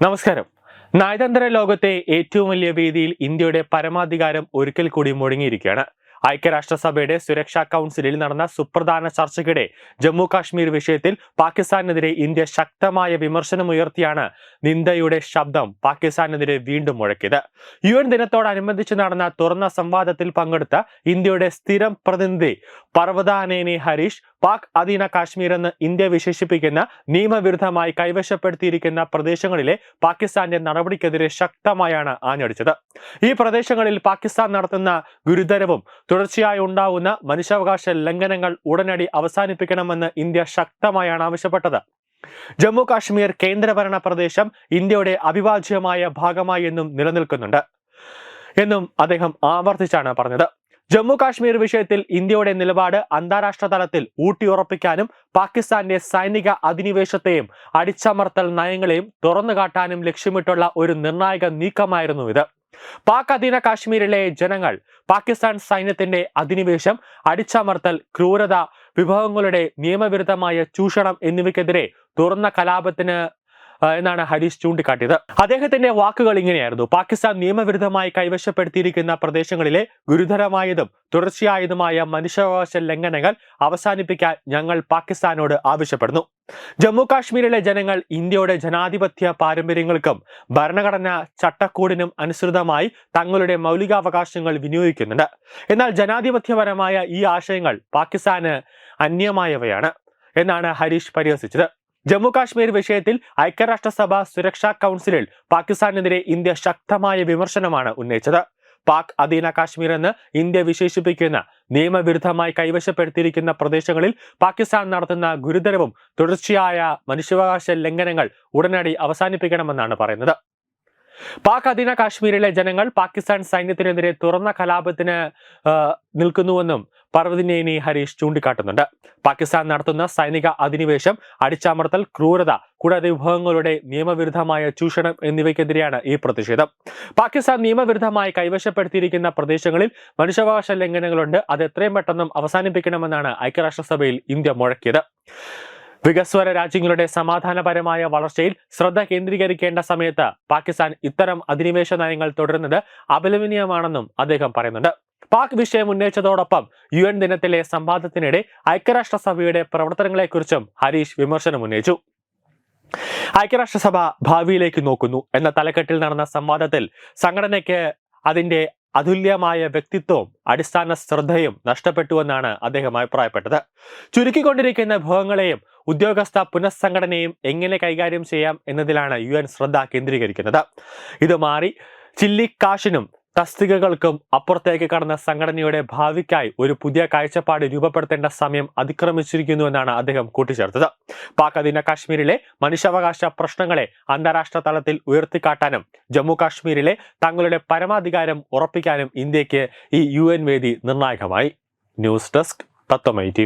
നമസ്കാരം. നയതന്ത്ര ലോകത്തെ ഏറ്റവും വലിയ വേദിയിൽ ഇന്ത്യയുടെ പരമാധികാരം ഒരിക്കൽ കൂടി മുഴങ്ങിയിരിക്കുകയാണ്. ഐക്യരാഷ്ട്രസഭയുടെ സുരക്ഷാ കൗൺസിലിൽ നടന്ന സുപ്രധാന ചർച്ചയ്ക്കിടെ ജമ്മു കാശ്മീർ വിഷയത്തിൽ പാകിസ്ഥാനെതിരെ ഇന്ത്യ ശക്തമായ വിമർശനമുയർത്തിയാണ് നിന്ദയുടെ ശബ്ദം പാകിസ്ഥാനെതിരെ വീണ്ടും മുഴക്കിയത്. യു എൻ ദിനത്തോടനുബന്ധിച്ച് നടന്ന തുറന്ന സംവാദത്തിൽ പങ്കെടുത്ത ഇന്ത്യയുടെ സ്ഥിരം പ്രതിനിധി പർവതാനേനി ഹരീഷ് പാക് അധീന കാശ്മീർ എന്ന് ഇന്ത്യ വിശേഷിപ്പിക്കുന്ന നിയമവിരുദ്ധമായി കൈവശപ്പെടുത്തിയിരിക്കുന്ന പ്രദേശങ്ങളിലെ പാകിസ്ഥാന്റെ നടപടിക്കെതിരെ ശക്തമായാണ് ആഞ്ഞടിച്ചത്. ഈ പ്രദേശങ്ങളിൽ പാകിസ്ഥാൻ നടത്തുന്ന ഗുരുതരവും തുടർച്ചയായി ഉണ്ടാവുന്ന മനുഷ്യാവകാശ ലംഘനങ്ങൾ ഉടനടി അവസാനിപ്പിക്കണമെന്ന് ഇന്ത്യ ശക്തമായാണ് ആവശ്യപ്പെട്ടത്. ജമ്മു കാശ്മീർ കേന്ദ്രഭരണ പ്രദേശം ഇന്ത്യയുടെ അവിഭാജ്യമായ ഭാഗമായി എന്നും നിലനിൽക്കുന്നുണ്ട്. എന്നും അദ്ദേഹം ആവർത്തിച്ചാണ് പറഞ്ഞത്. ജമ്മു കാശ്മീർ വിഷയത്തിൽ ഇന്ത്യയുടെ നിലപാട് അന്താരാഷ്ട്ര തലത്തിൽ ഊട്ടിയുറപ്പിക്കാനും പാകിസ്ഥാന്റെ സൈനിക അധിനിവേശത്തെയും അടിച്ചമർത്തൽ നയങ്ങളെയും തുറന്നു കാട്ടാനും ലക്ഷ്യമിട്ടുള്ള ഒരു നിർണായക നീക്കമായിരുന്നു ഇത്. പാക് അധീന കാശ്മീരിലെ ജനങ്ങൾ പാകിസ്ഥാൻ സൈന്യത്തിന്റെ അധിനിവേശം അടിച്ചമർത്തൽ ക്രൂരത വിഭവങ്ങളുടെ നിയമവിരുദ്ധമായ ചൂഷണം എന്നിവയ്ക്കെതിരെ തുറന്ന കലാപത്തിന് എന്നാണ് ഹരീഷ് ചൂണ്ടിക്കാട്ടിയത്. അദ്ദേഹത്തിന്റെ വാക്കുകൾ ഇങ്ങനെയായിരുന്നു. പാകിസ്ഥാൻ നിയമവിരുദ്ധമായി കൈവശപ്പെടുത്തിയിരിക്കുന്ന പ്രദേശങ്ങളിലെ ഗുരുതരമായതും തുടർച്ചയായതുമായ മനുഷ്യാവകാശ ലംഘനങ്ങൾ അവസാനിപ്പിക്കാൻ ഞങ്ങൾ പാകിസ്ഥാനോട് ആവശ്യപ്പെടുന്നു. ജമ്മു കാശ്മീരിലെ ജനങ്ങൾ ഇന്ത്യയുടെ ജനാധിപത്യ പാരമ്പര്യങ്ങൾക്കും ഭരണഘടനാ ചട്ടക്കൂടിനും അനുസൃതമായി തങ്ങളുടെ മൗലികാവകാശങ്ങൾ വിനിയോഗിക്കുന്നുണ്ട്. എന്നാൽ ജനാധിപത്യപരമായ ഈ ആശയങ്ങൾ പാകിസ്ഥാന് അന്യമായവയാണ് എന്നാണ് ഹരീഷ് പരിഹസിച്ചത്. ജമ്മു കാശ്മീർ വിഷയത്തിൽ ഐക്യരാഷ്ട്രസഭ സുരക്ഷാ കൗൺസിലിൽ പാകിസ്ഥാനെതിരെ ഇന്ത്യ ശക്തമായ വിമർശനമാണ് ഉന്നയിച്ചത്. പാക് അധീന കാശ്മീർ എന്ന് ഇന്ത്യ വിശേഷിപ്പിക്കുന്ന നിയമവിരുദ്ധമായി കൈവശപ്പെടുത്തിയിരിക്കുന്ന പ്രദേശങ്ങളിൽ പാകിസ്ഥാൻ നടത്തുന്ന ഗുരുതരവും തുടർച്ചയായ മനുഷ്യാവകാശ ലംഘനങ്ങൾ ഉടനടി അവസാനിപ്പിക്കണമെന്നാണ് പറയുന്നത്. പാക് അധീന കാശ്മീരിലെ ജനങ്ങൾ പാകിസ്ഥാൻ സൈന്യത്തിനെതിരെ തുറന്ന കലാപത്തിന് നിൽക്കുന്നുവെന്നും പർവതിനേനി ഹരീഷ് ചൂണ്ടിക്കാട്ടുന്നുണ്ട്. പാകിസ്ഥാൻ നടത്തുന്ന സൈനിക അധിനിവേശം അടിച്ചമർത്തൽ ക്രൂരത കൂടാതെ വിഭവങ്ങളുടെ നിയമവിരുദ്ധമായ ചൂഷണം എന്നിവയ്ക്കെതിരെയാണ് ഈ പ്രതിഷേധം. പാകിസ്ഥാൻ നിയമവിരുദ്ധമായി കൈവശപ്പെടുത്തിയിരിക്കുന്ന പ്രദേശങ്ങളിൽ മനുഷ്യാവകാശ ലംഘനങ്ങളുണ്ട്. അത് എത്രയും പെട്ടെന്നും അവസാനിപ്പിക്കണമെന്നാണ് ഐക്യരാഷ്ട്രസഭയിൽ ഇന്ത്യ മുഴക്കിയത്. വികസ്വര രാജ്യങ്ങളുടെ സമാധാനപരമായ വളർച്ചയിൽ ശ്രദ്ധ കേന്ദ്രീകരിക്കേണ്ട സമയത്ത് പാകിസ്ഥാൻ ഇത്തരം അധിനിവേശ നയങ്ങൾ തുടരുന്നത് അപലപനീയമാണെന്നും അദ്ദേഹം പറയുന്നുണ്ട്. പാക് വിഷയം ഉന്നയിച്ചതോടൊപ്പം യു എൻ ദിനത്തിലെ സംവാദത്തിനിടെ ഐക്യരാഷ്ട്രസഭയുടെ പ്രവർത്തനങ്ങളെക്കുറിച്ചും ഹരീഷ് വിമർശനം ഉന്നയിച്ചു. ഐക്യരാഷ്ട്രസഭ ഭാവിയിലേക്ക് നോക്കുന്നു. എന്ന തലക്കെട്ടിൽ നടന്ന സംവാദത്തിൽ സംഘടനയ്ക്ക് അതിന്റെ അതുല്യമായ വ്യക്തിത്വവും അടിസ്ഥാന ശ്രദ്ധയും നഷ്ടപ്പെട്ടുവെന്നാണ് അദ്ദേഹം അഭിപ്രായപ്പെട്ടത്. ചുരുക്കിക്കൊണ്ടിരിക്കുന്ന വിഭവങ്ങളെയും ഉദ്യോഗസ്ഥ പുനഃസംഘടനയും എങ്ങനെ കൈകാര്യം ചെയ്യാം എന്നതിലാണ് യു ശ്രദ്ധ കേന്ദ്രീകരിക്കുന്നത്. ഇത് മാറി ചില്ലിക്കാശിനും തസ്തികകൾക്കും അപ്പുറത്തേക്ക് കടന്ന സംഘടനയുടെ ഭാവിക്കായി ഒരു പുതിയ കാഴ്ചപ്പാട് രൂപപ്പെടുത്തേണ്ട സമയം അതിക്രമിച്ചിരിക്കുന്നു എന്നാണ് അദ്ദേഹം കൂട്ടിച്ചേർത്തത്. പാക് അധീന കാശ്മീരിലെ മനുഷ്യാവകാശ പ്രശ്നങ്ങളെ അന്താരാഷ്ട്ര തലത്തിൽ ഉയർത്തിക്കാട്ടാനും ജമ്മു കാശ്മീരിലെ തങ്ങളുടെ പരമാധികാരം ഉറപ്പിക്കാനും ഇന്ത്യയ്ക്ക് ഈ യു വേദി നിർണായകമായി. ന്യൂസ് ഡെസ്ക് തത്വമൈ ടി